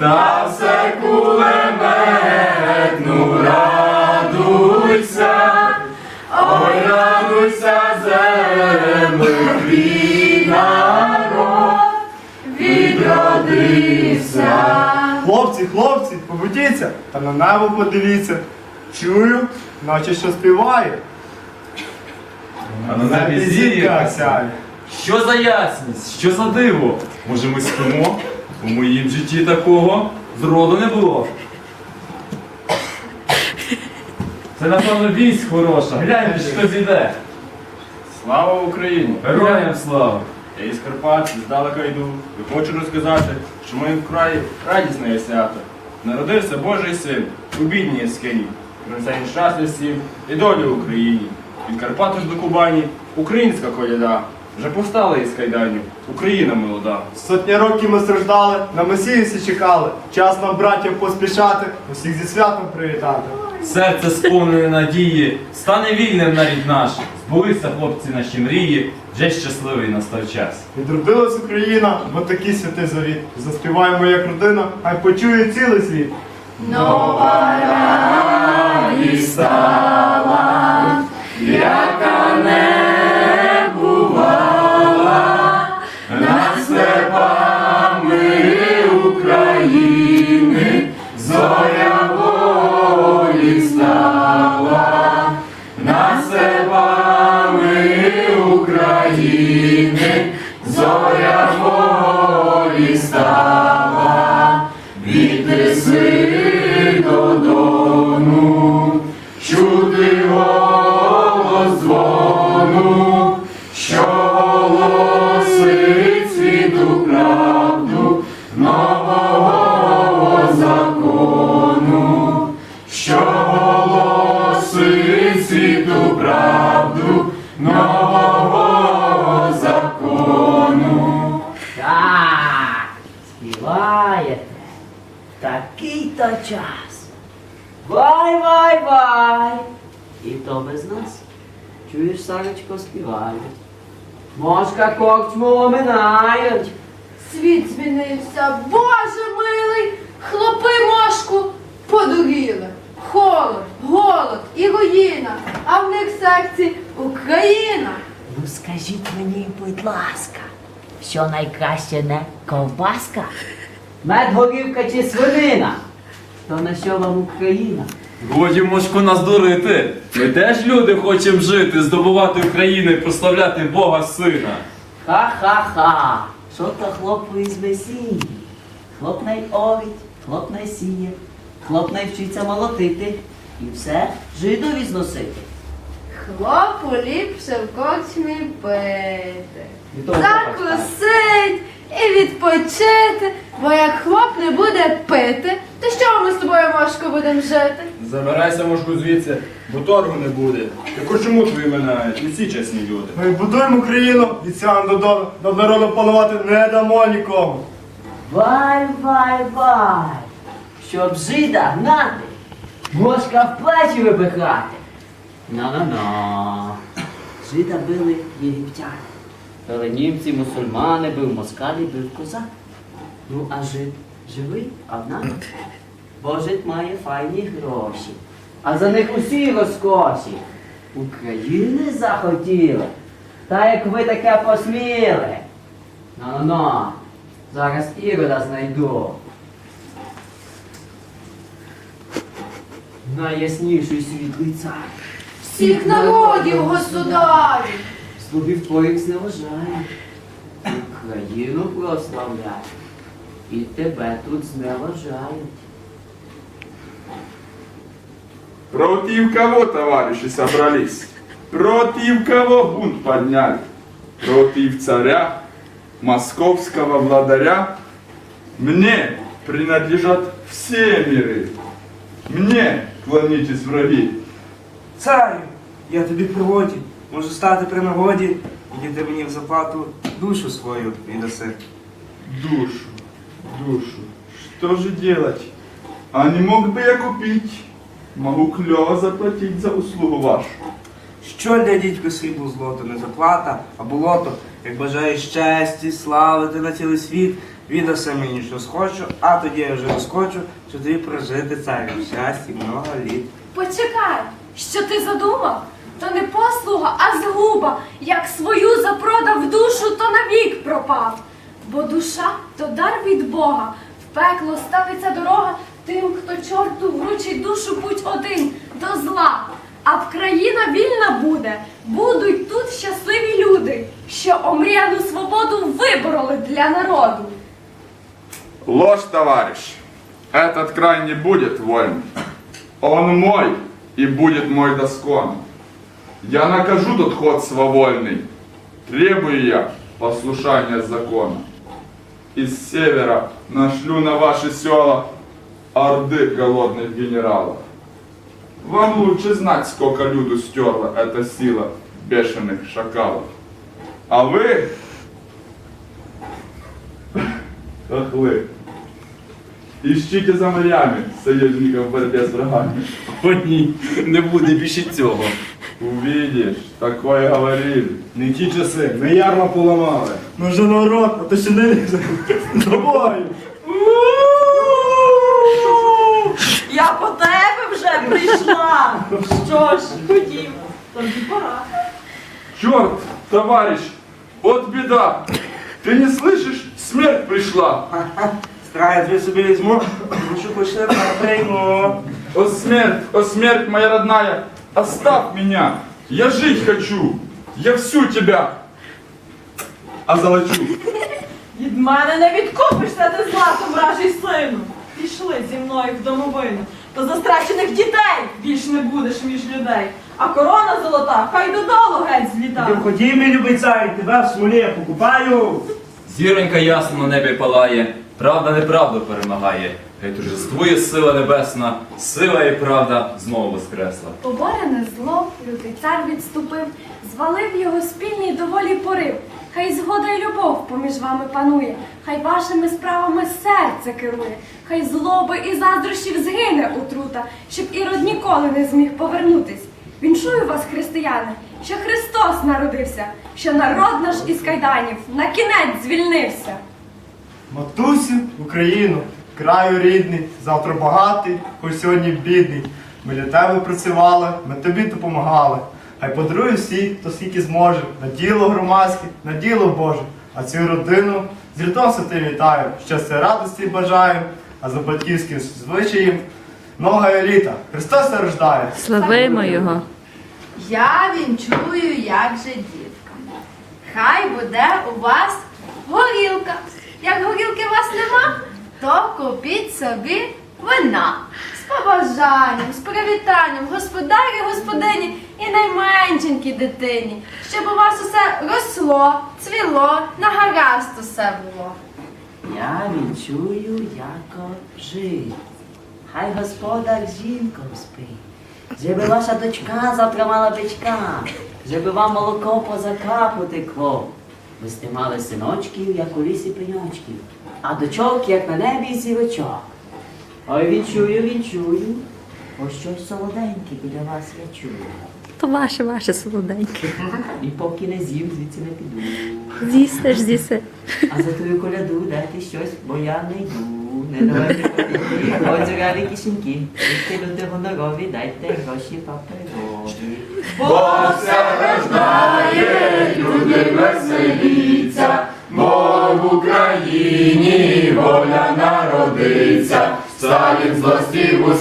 та все кулеметну радуйся, ой, радуйся, твій народ відродився. Хлопці, хлопці, побудіться та на небо подивіться. Чую, наче що співає. А на небі зірка сяє. Що за ясність, що за диво? Може ми спимо? У моїм житті такого зроду не було. Це напевно вість хороша. Гляньте, що зійде. Слава Україні! Героям слава! Я із Карпат, здалека йду, і хочу розказати, що в моїм краї радісне є свято. Народився Божий син у бідній яскині, принесе він щастя всім і долю Україні. Від Карпат аж до Кубані українська коляда. Вже повстала із кайданів, Україна молода. Сотні років ми страждали, на Месію всі чекали. Час нам, браття, поспішати, усіх зі святом привітати. Серце сповнене надії, стане вільним нарід наш. Збулися хлопці наші мрії, вже щасливий настав час. Відродилась Україна, бо такий святий завіт. Заспіваємо як родина, хай почує цілий світ. Нова радість стала, волі на над України зоря волі стала. Співаєте. Такий то час. Вай, вай, вай. І то без нас. Чуєш, Сарочко, співають. Мошка корчму оминають. Світ змінився, Боже милий, хлопи мошку подуріли. Холод, голод і руїна, а в них в серці Україна. Ну скажіть мені, будь ласка, що найкраще не ковбаска? Мед, горівка чи свинина? То на що вам Україна? Годі мошку нас дурити. Ми теж люди хочемо жити, здобувати Україну і прославляти Бога Сина. Ха-ха-ха. Що то хлоп із Месії? Хлоп най орить, хлоп най сіє, хлоп най вчиться молотити і все жидові зносити. Хлопу ліпше в корчмі пити. Так. Закусить і відпочити, бо як хлоп не буде пити, то що ми з тобою мошко будемо жити? Забирайся, мошку, звідси, бо торгу не буде. Яку чому твої минають? І всі чесні люди. Ми будуємо Україну від сян до до народу панувати не дамо нікому. Вай, вай, вай. Щоб жида гнати, мошка в плечі випихати. На-на-на. Жида били єгиптяни. Били німці, мусульмани, бив москалі, бив козак. Ну, а жид живий, однак. Бо жид має файні гроші. А за них усі розкоші. України захотіли. Та як ви таке посміли. Ну-ну, зараз Ірода знайду. Найясніший світлий цар. Всіх народів, государю! Слугів твоїх зневажає. Україну прославляє. І тебе тут зневажають. Против кого, товарищи, собрались? Против кого бунт подняли? Против царя, московского владаря? Мне принадлежат все миры. Мне клонитесь, враги. Царю, я тобі при воді, можу стати при нагоді, і ти мені в заплату душу свою віддаси. Душу, Душу, что же делать? А не мог бы я купить? Могу клево заплатить за услугу вашу. Що для дідько срібло злото, не заплата, а болото, як бажаєш щасті, славити на цілий світ, віддаси мені, що схочу, а тоді я вже доскочу, що тобі прожити царю в щасті много літ. Почекай, що ти задумав? То не послуга, а згуба. Як свою запродав душу, то навік пропав Бо душа то дар від Бога. В пекло ставиться дорога тим, хто чорту вручить душу путь один до зла. А в країна вільна буде, будуть тут щасливі люди, що омріяну свободу вибороли для народу. Ложь, товарищ. Этот край не будет вольным. Он мой и будет мой доскон. Я накажу тот ход свободный. Требую я послушания закона. Из севера нашлю на ваши села орды голодных генералов. Вам лучше знать, сколько люду стерла эта сила бешеных шакалов. А вы, хохлы, ищите за морями союзников в борьбе с врагами. О ні, не буде більше цього. Увидишь, такое говорили. Не ті часи, ми ярма поламали. Ну вже народ, а то ще не лізе. Давай. Я по тебе вже прийшла. Що ж, ходім, тобі пора. Черт, товарищ, вот беда. Ты не слышишь? Смерть пришла. Страх я тобі собі візьму, душу почне прийму. О смерть, о смерть моя родная, оставь меня. Я жить хочу. Я всю тебя озолочу. Від мене не відкупишся ти златом, вражий сину. Пішли зі мною в домовину. То застрачених дітей більш не будеш між людей. А корона золота, хай додолу геть зліта. Ходім, мій любий цар, тебе в смолі я покупаю. Зіронька ясно на небі палає, правда неправду перемагає. Хай торжествує сила небесна, сила і правда знову воскресла. Поборене зло, лютий цар відступив, звалив його спільний доволі порив. Хай згода й любов поміж вами панує, хай вашими справами серце керує, хай злоби і заздрощів згине отрута, щоб ірод ніколи не зміг повернутись. Віншую вас, християни, що Христос народився, що народ наш із кайданів на кінець звільнився. Матусю, Україну, краю рідний, завтра багатий, хоч сьогодні бідний. Ми для тебе працювали, ми тобі допомагали. Хай подарує всі, хто скільки зможе, на діло громадське, на діло Боже. А цю родину з Різдвом Святим вітаю, щастя радості бажаю, а за батьківським звичаєм много літа. Христос рождає. Славимо його. Я вінчую, як же дітка. Хай буде у вас горілка. Як горілки у вас нема, то купіть собі вина. З побажанням, з привітанням господарі, господині і найменшенькій дитині, щоб у вас усе росло, цвіло, на гаразд усе було. Я відчую, яко жить. Хай господар жінком спить. Żeby ваша дочка завтра мала бичка, żeby вам молоко по закапу текло. Ви сте мали синочків, як у лісі пеньочків, а дочок, як на небі сівочок. Ой, вінчую, вінчую, ось щось солоденьке біля вас я чую. То ваше, ваше солоденьке. І поки не з'їм, звідси не піду. З'їсте ж з'їсте. А за твою коляду дайте щось, бо я не йду. Не давайте копійки, озералі кишеньки. Дайте люди гонорові, дайте гроші паперові. Люди веселіться, бо в Україні воля народиться. Сталін злостів у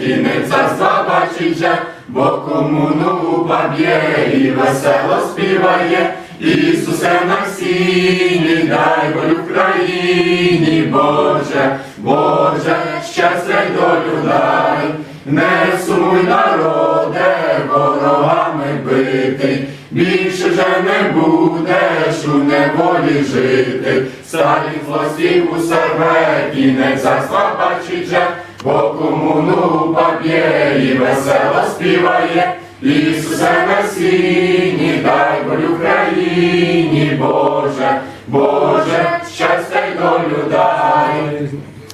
кінець царства бачить же, бо комуну поб'є і весело співає. Ісусе на сіні, дай волю Україні, Боже, Боже, щастя й долю дай. Не сумуй, народе, ворогами битий, більше вже не будеш у неволі жити. Сталін злостів у серве, кінець царства бачить же, бо комуну поб'є і весело співає. Ісусе на сіні, дай волю країні, Боже, Боже, щастя